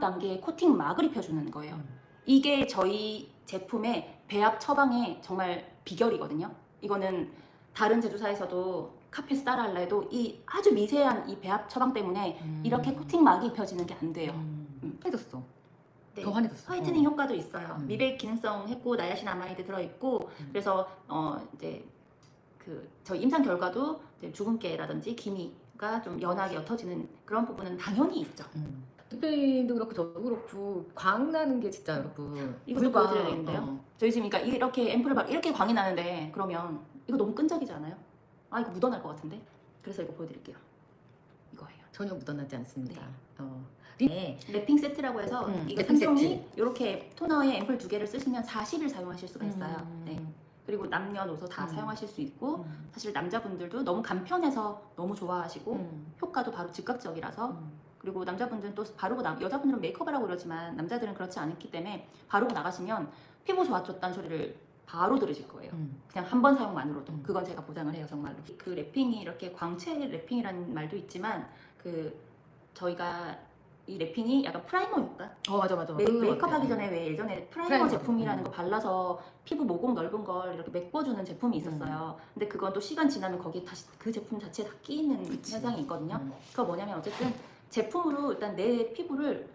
단계의 코팅 막을 입혀주는 거예요. 음. 이게 저희 제품의 배합 처방의 정말 비결이거든요. 이거는 다른 제조사에서도 카페스 따라하려 해도 이 아주 미세한 이 배합 처방 때문에 음. 이렇게 코팅 막이 입혀지는 게 안 돼요. 음. 음. 해줬어. 네. 더 환해졌어. 화이트닝 효과도 있어요. 음. 미백 기능성 했고 나야신 아마이드 들어 있고 음. 그래서 어 이제 그 저희 임상 결과도 이제 주근깨라든지 기미가 좀 연하게 옅어지는 그런 부분은 당연히 있죠. 음. 특별히도 그렇고 저도 그렇고 광 나는 게 진짜 여러분 이것도 불과- 보여드려야겠는데요? 어. 저희 지금 그러니까 이렇게 앰플을 막 이렇게 광이 나는데 그러면 이거 너무 끈적이지 않아요? 아 이거 묻어날 것 같은데? 그래서 이거 보여드릴게요. 이거예요. 전혀 묻어나지 않습니다. 네. 어. 네. 랩핑 세트라고 해서 음, 이거 랩핑 세트. 이렇게 토너에 앰플 두 개를 쓰시면 40일 사용하실 수가 있어요. 음. 네. 그리고 남녀노소 다 음. 사용하실 수 있고 음. 사실 남자분들도 너무 간편해서 너무 좋아하시고 음. 효과도 바로 즉각적이라서 음. 그리고 남자분들은 또 바르고 나 여자분들은 메이크업을 하고 그러지만 남자들은 그렇지 않기 때문에 바르고 나가시면 피부 좋아졌다는 소리를 바로 들으실 거예요. 음. 그냥 한 번 사용만으로도 음. 그건 제가 보장을 해요 정말로. 그 랩핑이 이렇게 광채 랩핑이라는 말도 있지만 그 저희가 이 랩핑이 약간 프라이머 효과 어 맞아 맞아. 메, 메이크업. 하기 전에 왜 예전에 프라이머, 프라이머. 제품이라는 음. 거 발라서 피부 모공 넓은 걸 이렇게 메꿔주는 제품이 있었어요. 근데 그건 또 시간 지나면 거기에 다시 그 제품 자체에 다 끼이는 그치. 현상이 있거든요. 음. 그거 뭐냐면 어쨌든 제품으로 일단 내 피부를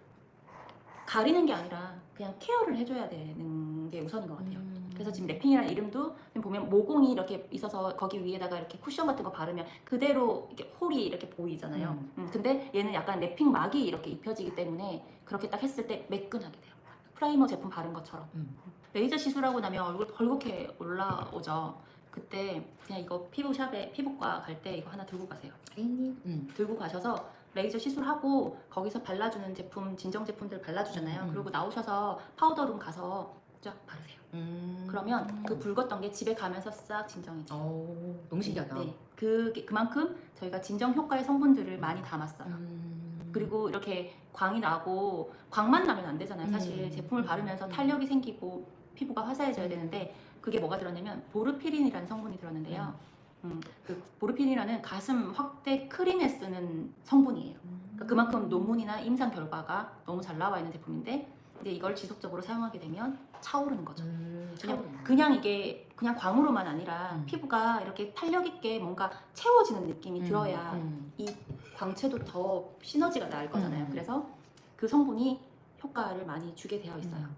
가리는 게 아니라 그냥 케어를 해줘야 되는 게 우선인 것 같아요. 음. 그래서 지금 랩핑이라는 이름도 보면 모공이 이렇게 있어서 거기 위에다가 이렇게 쿠션 같은 거 바르면 그대로 이렇게 홀이 이렇게 보이잖아요. 음. 음, 근데 얘는 약간 랩핑 막이 이렇게 입혀지기 때문에 그렇게 딱 했을 때 매끈하게 돼요. 프라이머 제품 바른 것처럼. 음. 레이저 시술하고 나면 얼굴 벌겋게 올라오죠. 그때 그냥 이거 피부샵에 피부과 갈 때 이거 하나 들고 가세요. 아이님. 음. 들고 가셔서 레이저 시술하고 거기서 발라주는 제품 진정 제품들 발라주잖아요. 음, 음. 그리고 나오셔서 파우더룸 가서 쫙 바르세요. 음. 그러면 그 붉었던 게 집에 가면서 싹 진정해져. 오, 너무 신기하다. 네, 그게 그만큼 저희가 진정 효과의 성분들을 많이 담았어요. 음. 그리고 이렇게 광이 나고 광만 나면 안 되잖아요. 사실 음. 제품을 바르면서 음. 탄력이 생기고 피부가 화사해져야 되는데 그게 뭐가 들었냐면 보르피린이라는 성분이 들었는데요. 음, 그 보르피린이라는 가슴 확대 크림에 쓰는 성분이에요. 그러니까 그만큼 논문이나 임상 결과가 너무 잘 나와 있는 제품인데 근데 이걸 지속적으로 사용하게 되면 차오르는 거죠. 음, 그냥. 그냥 이게 그냥 광으로만 아니라 음. 피부가 이렇게 탄력 있게 뭔가 채워지는 느낌이 음, 들어야 음. 이 광채도 더 시너지가 날 거잖아요. 음. 그래서 그 성분이 효과를 많이 주게 되어 있어요. 음.